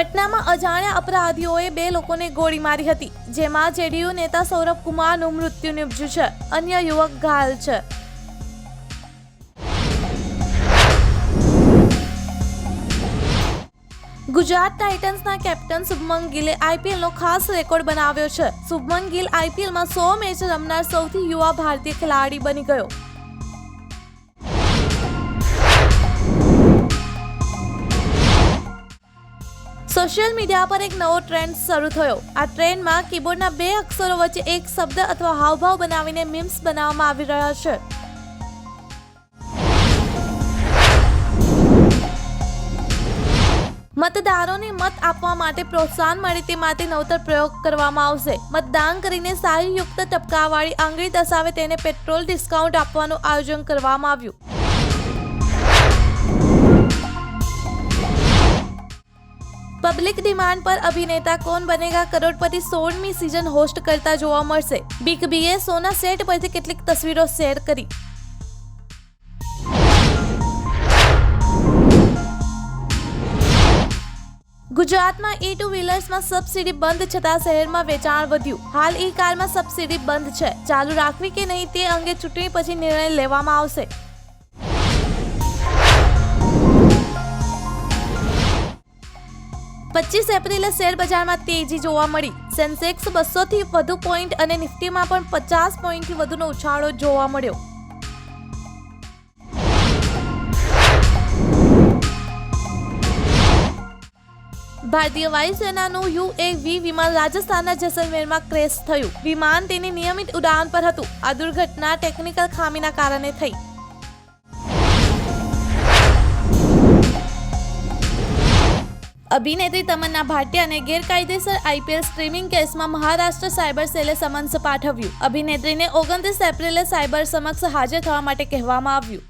પટનામાં અજાણ્યા અપરાધીઓએ બે લોકોને ગોળી મારી હતી, જેમાં જેડીયુ નેતા સૌરભ કુમારનું મૃત્યુ નિપજ્યું છે, અન્ય યુવક ઘાયલ છે. ગુજરાત ટાઇટન્સના કેપ્ટન શુભમન ગિલે આઈપીએલનો ખાસ રેકોર્ડ બનાવ્યો છે. શુભમન ગિલ આઈપીએલમાં સો મેચ રમનાર સૌથી યુવા ભારતીય ખેલાડી બની ગયો. સોશિયલ મીડિયા પર એક નવો ટ્રેન્ડ શરૂ થયો. આ ટ્રેન્ડમાં કીબોર્ડના બે અક્ષરો વચ્ચે એક શબ્દ અથવા હાવભાવ બનાવીને મીમ્સ બનાવવામાં આવી રહ્યા છે. મતદારોને મત આપવા માટે પ્રોત્સાહન મળે તે માટે નવતર પ્રયોગ કરવામાં આવશે. મતદાન કરીને સાયુયુક્ત ટપકાવાળી આંગળી દર્શાવે તેને પેટ્રોલ ડિસ્કાઉન્ટ આપવાનું આયોજન કરવામાં આવ્યું. પબ્લિક ડિમાન્ડ પર અભિનેતા કોણ બનેગા કરોડપતિ સોળમી સિઝન હોસ્ટ કરતા જોવા મળશે. બિગ બીએ સોના સેટ પરથી કેટલીક તસવીરો શેર કરી. ગુજરાતમાં ઈ ટુ વ્હીલર્સમાં સબસિડી બંધ છતાં શહેરમાં વેચાણ વધ્યું. હાલ ઈ કારમાં સબસિડી બંધ છે. ચાલુ રાખવી કે નહીં તે અંગે ચૂંટણી પછી નિર્ણય લેવામાં આવશે. પચીસ એપ્રિલે શેર બજારમાં તેજી જોવા મળી. સેન્સેક્સ બસો થી વધુ પોઈન્ટ અને નિફ્ટીમાં પણ પચાસ પોઈન્ટથી વધુનો ઉછાળો જોવા મળ્યો. ભારતીય વાયુસેનાનું યુએવી વિમાન રાજસ્થાનના જેસલમેરમાં ક્રેશ થયું. વિમાન તેની નિયમિત ઉડાન પર હતું. આ દુર્ઘટના ટેકનિકલ ખામીના કારણે થઈ. અભિનેત્રી તમન્ના ભાટિયાને ગેરકાયદેસર આઈપીએલ સ્ટ્રીમિંગ કેસમાં મહારાષ્ટ્ર સાયબર સેલે સમન્સ પાઠવ્યું. અભિનેત્રીને ઓગણત્રીસ એપ્રિલે સાયબર સમક્ષ હાજર થવા માટે કહેવામાં આવ્યું.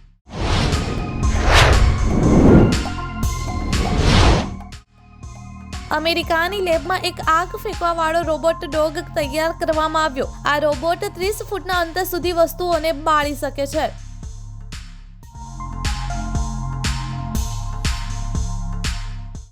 અમેરિકાની લેબમાં એક આગ ફેંકવાવાળો રોબોટ ડોગ તૈયાર કરવામાં આવ્યો. આ રોબોટ ત્રીસ ફૂટના અંતર સુધી વસ્તુઓને બાળી શકે છે.